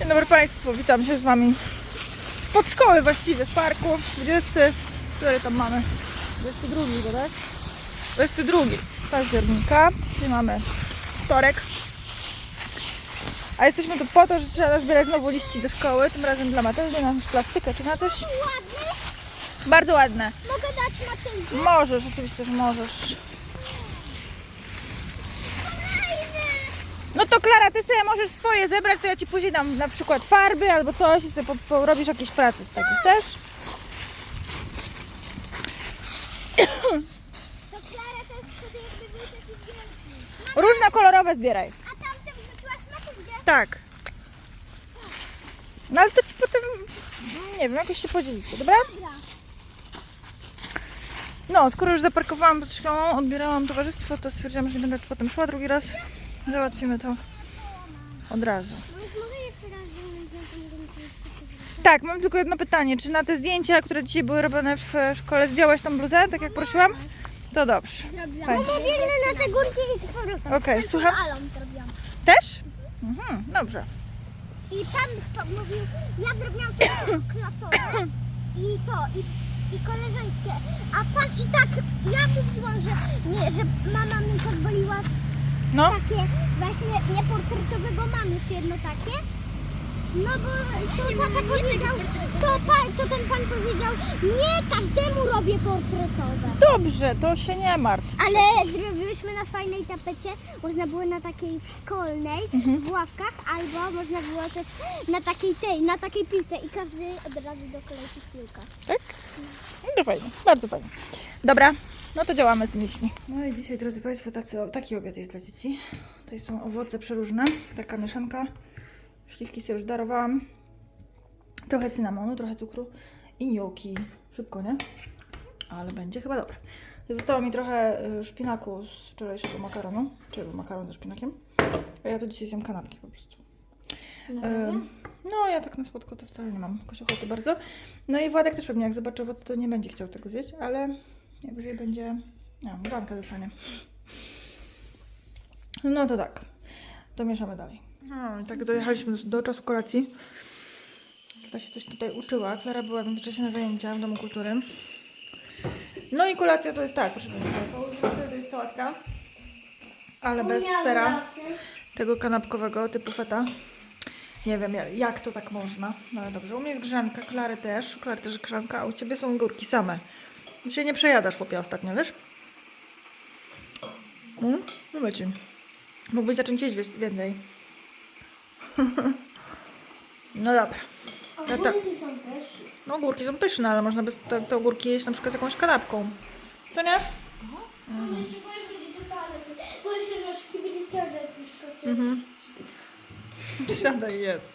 Dzień dobry Państwu, witam się z Wami spod szkoły właściwie, z parku. 20, który tam mamy? 22 chyba, tak? 22 października, czyli mamy wtorek. A jesteśmy tu po to, że trzeba zbierać znowu liści do szkoły, tym razem dla Matyldy, na jakąś plastykę czy na coś. Ładny? Bardzo ładne. Mogę dać Matyldzie? Możesz, oczywiście, że możesz. Fajne! No to Klara, ty sobie możesz swoje zebrać, to ja ci później dam na przykład farby albo coś i sobie po, porobisz jakieś prace z tego. Chcesz? To Klara to jest wtedy jakby był taki wielki. Różnokolorowe zbieraj. A tamten wrzuciłaś Matyldzie? Tak. No ale to ci potem, nie wiem, jakoś się podzielicie, dobra? Dobra. No, skoro już zaparkowałam pod szkołą, odbierałam towarzystwo, to stwierdziłam, że nie będę tu potem szła drugi raz. Załatwimy to od razu. Tak, mam tylko jedno pytanie. Czy na te zdjęcia, które dzisiaj były robione w e, szkole, zdjęłaś tą bluzę, tak jak prosiłam? To dobrze. Fajnie. Biegnę na te górki i z powrotem. Okej, słucham? Alą zrobiłam. Też? Mhm, dobrze. I pan to mówił, ja zrobiłam wszystko klasowe i to, i, i koleżeńskie. A pan i tak, ja mówiłam, że nie, że mama mnie pozwoliła No, takie właśnie nieportretowe, bo mam już jedno takie. No bo to tata powiedział, to, pa, to ten pan powiedział, nie każdemu robię portretowe. dobrze, to się nie martw. Ale zrobiłyśmy na fajnej tapecie, można było na takiej szkolnej, w ławkach, albo można było też na takiej tej, na takiej piłce i każdy od razu do kolejki piłka. Tak? No to fajnie, bardzo fajnie. Dobra, no to działamy z tymi dziećmi. No i dzisiaj, drodzy Państwo, tacy, taki obiad jest dla dzieci. Tutaj są owoce przeróżne, taka mieszanka. Śliwki sobie już darowałam. Trochę cynamonu, trochę cukru i gnocchi. Szybko, nie? Ale będzie chyba dobre. Zostało mi trochę y, szpinaku z wczorajszego makaronu, czyli makaron ze szpinakiem. A ja to dzisiaj zjem kanapki po prostu. Ym, No, ja tak na słodko to wcale nie mam jakoś ochoty bardzo. No i Władek też pewnie jak zobaczy owoce, to nie będzie chciał tego zjeść, ale najwyżej będzie, nie wiem, grankę dostanie. No to tak, domieszamy dalej. No i tak dojechaliśmy do, czasu kolacji. Klara się coś tutaj uczyła. Klara była w międzyczasie na zajęcia w Domu Kultury. No i kolacja to jest tak, proszę Państwa. To jest sałatka, ale bez sera tego kanapkowego typu feta. Nie wiem ja- jak to tak można, no ale dobrze. U mnie jest grzanka, Klary też, Klary też grzanka, a u Ciebie są górki same. Ty się nie przejadasz chłopie ostatnio, wiesz? Mm? No leci. Mógłbyś zacząć jeść więcej. no dobra. No, tak. są też. no górki są pyszne, ale można by te, te ogórki jeść na przykład z jakąś kanapką. Co nie? Boję się, boję chodzić do toalety. Boję się, że aż ty będzie toalet wyskoczył. Siadaj jedz.